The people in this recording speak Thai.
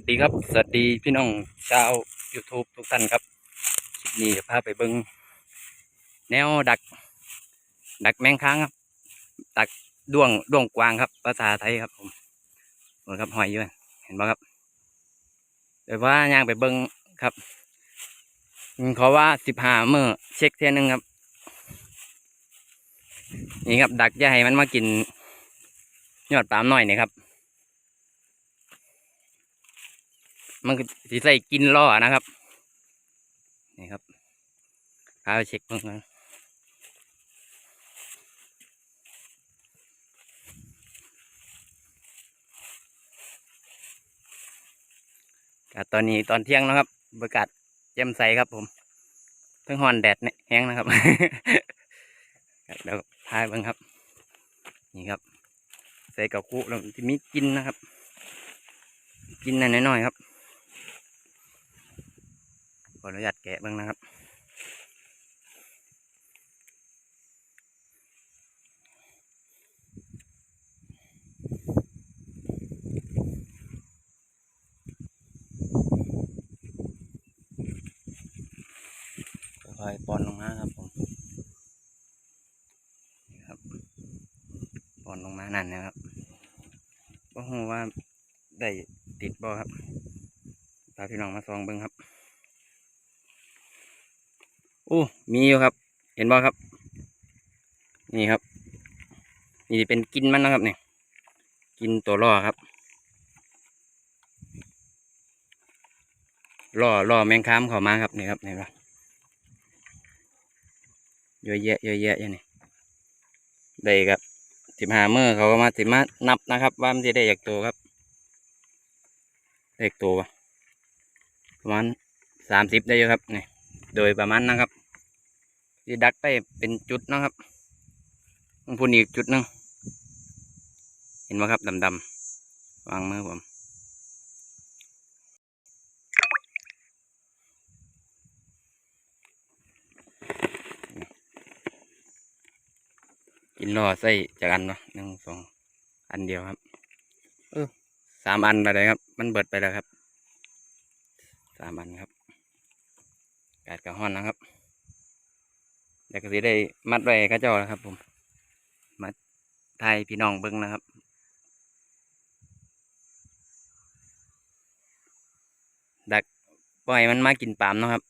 วัสดีครับ สวัสดีพี่น้องชาว YouTube ทุกท่านครับคลิปนี้จะพาไปเบิ้งแนวดัก ดักแมงค้างครับ ดักด้วงด้วงกวางครับ ภาษาไทยครับผมเหมือนครับหอยอยู่นเห็นไหมครับเดี๋ยวว่าย่างไปเบิ้งครับขาว่าสิบห้าเมื่อเช็คเท่ยหนึงครับ นี่ครับ ดักย่าให้มันมากินยอดปามหน่อยนี่ครับ มันก็สิใส่กินล่อนะครับ นี่ครับพาไปเช็คเพิ่งกันก็ตอนนี้ตอนเที่ยงแล้วครับบรรยากาศแจ่มใสครับผมเพิ่งฮอนแดดเนี่ยแห้งนะครับเดี๋ยวพาไปเบิ่งครับ นี่ครับ ใส่กับคุแล้วจะมีกินนะครับ กินหน่อยๆครับ ออนุญาตแกะบ้างนะครับ ค่อยๆปอนลงมาครับผมนี่ครับปอนลงมานั่นนะครับก็หูว่าได้ติดบ่ครับพาพี่น้องมาซองเบิ้งครับ อ้มีอยู่ครับ เห็นบ่ครับ นี่ครับ นี่เป็นกินมันนะครับเนี่ยกินตัวล่อครับล่อล่อแมงค้ามเข้ามาครับนี่ครับเห็นปะเยอะแยะเยอะแยะอย่างนี้ได้ครับสิบห้าเมื่อเขาก็มาสิมานับนะครับ ว่ามันจะได้จากตัวครับได้จากตัวปะประมาณสามสิบได้อยู่ครับนี่ โดยประมาณนะครับที่ดักได้เป็นจุดนะครับต้องพูดอีกจุดหนึงเห็นไหมครับดำๆวางมือผมกินล่อไส้จากอันเนาะหนึ่งสองอันเดียวครับเออสามอันอะไรครับ มันเบิดไปแล้วครับสามอันครับ กาดกระห้อนนะครับเดี๋ยวก็สิได้มัดไว้กระเจ้าแล้วครับ ผมมาไทยพี่น้องเบิ้งนะครับดักปล่อยมันมากินปามเนาะครับ